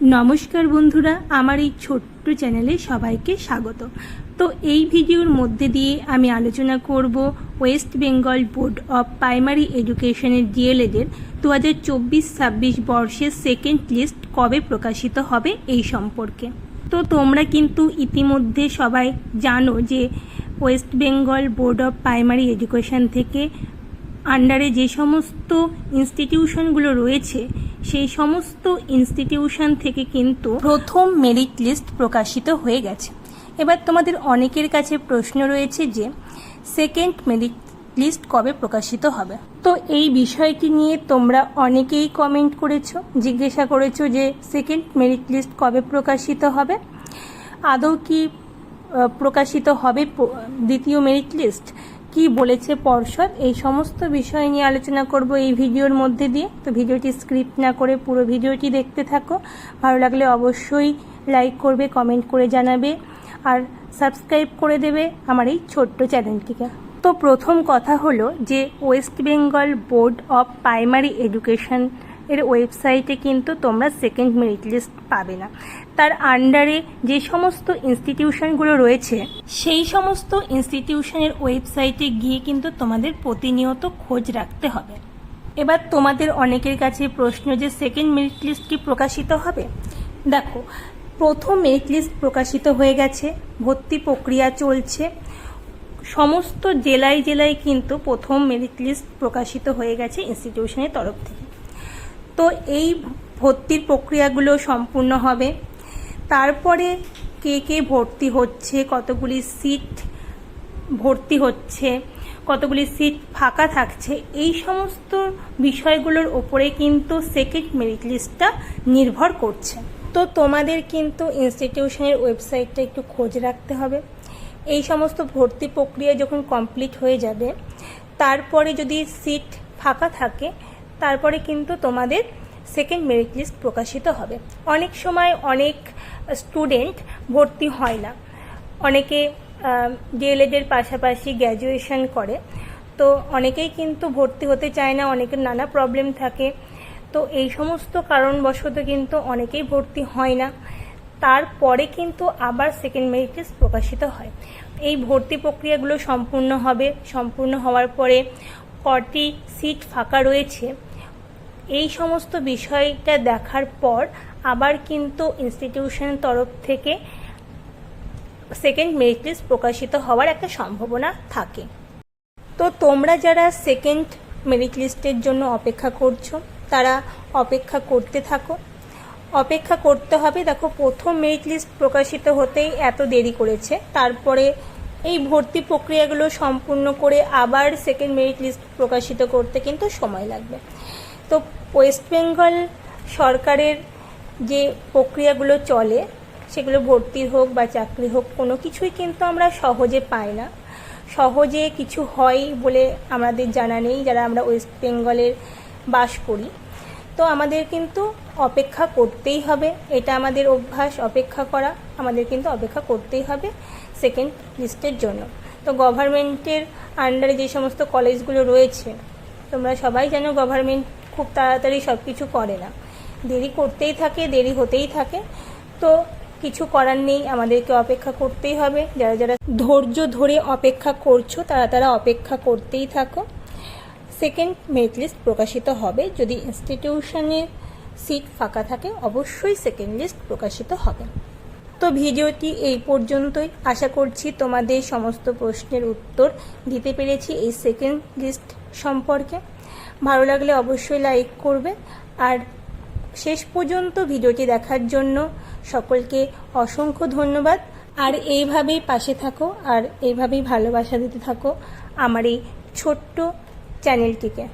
নমস্কার বন্ধুরা, আমার এই ছোট্ট চ্যানেলে সবাইকে স্বাগত। তো এই ভিডিওর মধ্যে দিয়ে আমি আলোচনা করব West Bengal board of primary এডুকেশনের ডিএলএডের দু হাজার চব্বিশ ছাব্বিশ বর্ষের সেকেন্ড লিস্ট কবে প্রকাশিত হবে এই সম্পর্কে। তো তোমরা কিন্তু ইতিমধ্যে সবাই জানো যে West Bengal board of primary education থেকে আন্ডারে যে সমস্ত ইনস্টিটিউশনগুলো রয়েছে, সেই সমস্ত ইনস্টিটিউশন থেকে কিন্তু প্রথম মেরিট লিস্ট প্রকাশিত হয়ে গেছে। এবার তোমাদের অনেকের কাছে প্রশ্ন রয়েছে যে, সেকেন্ড মেরিট লিস্ট কবে প্রকাশিত হবে? তো এই বিষয়টি নিয়ে তোমরা অনেকেই কমেন্ট করেছ, জিজ্ঞাসা করেছ যে, সেকেন্ড মেরিট লিস্ট কবে প্রকাশিত হবে? আদৌ কি প্রকাশিত হবে দ্বিতীয় মেরিট লিস্ট? কি বলেছে পর্ষদ, এই সমস্ত বিষয় নিয়ে আলোচনা করব এই ভিডিওর মধ্যে দিয়ে। তো ভিডিওটি স্ক্রিপ্ট না করে পুরো ভিডিওটি দেখতে থাকো। ভালো লাগলে অবশ্যই লাইক করবে, কমেন্ট করে জানাবে আর সাবস্ক্রাইব করে দেবে আমার এই ছোট্ট চ্যানেলটিকে। তো প্রথম কথা হলো যে West Bengal board of primary education এর ওয়েবসাইটে কিন্তু তোমরা সেকেন্ড মেরিট লিস্ট পাবে না। তার আন্ডারে যে সমস্ত ইনস্টিটিউশনগুলো রয়েছে, সেই সমস্ত ইনস্টিটিউশনের ওয়েবসাইটে গিয়ে কিন্তু তোমাদের প্রতিনিয়ত খোঁজ রাখতে হবে। এবার তোমাদের অনেকের কাছে প্রশ্ন যে সেকেন্ড মেরিট লিস্ট কি প্রকাশিত হবে? দেখো, প্রথম মেরিট লিস্ট প্রকাশিত হয়ে গেছে, ভর্তি প্রক্রিয়া চলছে। সমস্ত জেলায় জেলায় কিন্তু প্রথম মেরিট লিস্ট প্রকাশিত হয়ে গেছে ইনস্টিটিউশনের তরফ থেকে। তো এই ভর্তির প্রক্রিয়াগুলো সম্পূর্ণ হবে। তারপরে কে কে ভর্তি হচ্ছে, কতগুলি সিট ভর্তি হচ্ছে, কতগুলি সিট ফাঁকা থাকছে, এই সমস্ত বিষয়গুলোর ওপরে কিন্তু সেকেন্ড মেরিট লিস্টটা নির্ভর করছে। তো তোমাদের কিন্তু ইনস্টিটিউশনের ওয়েবসাইটটা একটু খোঁজ রাখতে হবে। এই সমস্ত ভর্তি প্রক্রিয়া যখন কমপ্লিট হয়ে যাবে, তারপরে যদি সিট ফাঁকা থাকে তারপরে কিন্তু তোমাদের সেকেন্ড মেরিট লিস্ট প্রকাশিত হবে। অনেক সময় অনেক স্টুডেন্ট ভর্তি হয় না। অনেকে ডিএলএড এর পাশাপাশি গ্র্যাজুয়েশন করে। তো অনেকেই কিন্তু ভর্তি হতে চায় না, অনেকের নানা প্রবলেম থাকে। তো এই সমস্ত কারণবশত কিন্তু অনেকেই ভর্তি হয় না। তারপরে কিন্তু আবার সেকেন্ড মেরিট লিস্ট প্রকাশিত হয়। এই ভর্তি প্রক্রিয়াগুলো সম্পূর্ণ হবে। সম্পূর্ণ হওয়ার পরে কটি সিট ফাঁকা রয়েছে। এই সমস্ত বিষয়টা দেখার পর আবার কিন্তু ইনস্টিটিউশনের তরফ থেকে সেকেন্ড মেরিট লিস্ট প্রকাশিত হওয়ার একটা সম্ভাবনা থাকে। তো তোমরা যারা সেকেন্ড মেরিট লিস্টের জন্য অপেক্ষা করছ, তারা অপেক্ষা করতে থাকো। অপেক্ষা করতে হবে, দেখো, প্রথম মেরিট লিস্ট প্রকাশিত হতেই এত দেরি করেছে। তারপরে এই ভর্তি প্রক্রিয়াগুলো সম্পূর্ণ করে আবার সেকেন্ড মেরিট লিস্ট প্রকাশিত করতে কিন্তু সময় লাগবে। তো ওয়েস্ট বেঙ্গল সরকারের যে প্রক্রিয়াগুলো চলে, সেগুলো ভর্তি হোক বা চাকরি হোক, কোনো কিছুই কিন্তু আমরা সহজে পাই না। সহজে কিছু হয় বলে আমাদের জানা নেই, যারা আমরা ওয়েস্ট বেঙ্গলের বাস করি। তো আমাদের কিন্তু অপেক্ষা করতেই হবে, এটা আমাদের অভ্যাস, অপেক্ষা করা আমাদের কিন্তু অপেক্ষা করতেই হবে সেকেন্ড লিস্টের জন্য। তো গভর্নমেন্টের আন্ডারে যে সমস্ত কলেজগুলো রয়েছে, তোমরা সবাই জানো গভর্নমেন্ট খুব তাড়াতাড়ি সব কিছু করে না। দেরি করতেই থাকে, দেরি হতেই থাকে। তো কিছু করার নেই, আমাদেরকে অপেক্ষা করতেই হবে। যারা যারা ধৈর্য ধরে অপেক্ষা করছ, তারা তারা অপেক্ষা করতেই থাকো। সেকেন্ড মেরিট লিস্ট প্রকাশিত হবে। যদি ইনস্টিটিউশনের সিট ফাঁকা থাকে, অবশ্যই সেকেন্ড লিস্ট প্রকাশিত হবে। তো ভিডিওটি এই পর্যন্তই। আশা করছি তোমাদের সমস্ত প্রশ্নের উত্তর দিতে পেরেছি এই সেকেন্ড লিস্ট সম্পর্কে। ভালো লাগলে অবশ্যই লাইক করবে। আর শেষ পর্যন্ত ভিডিওটি দেখার জন্য সকলকে অসংখ্য ধন্যবাদ। আর এইভাবেই পাশে থাকো, আর এইভাবেই ভালোবাসা দিতে থাকো আমার এই ছোট্ট চ্যানেলটিকে।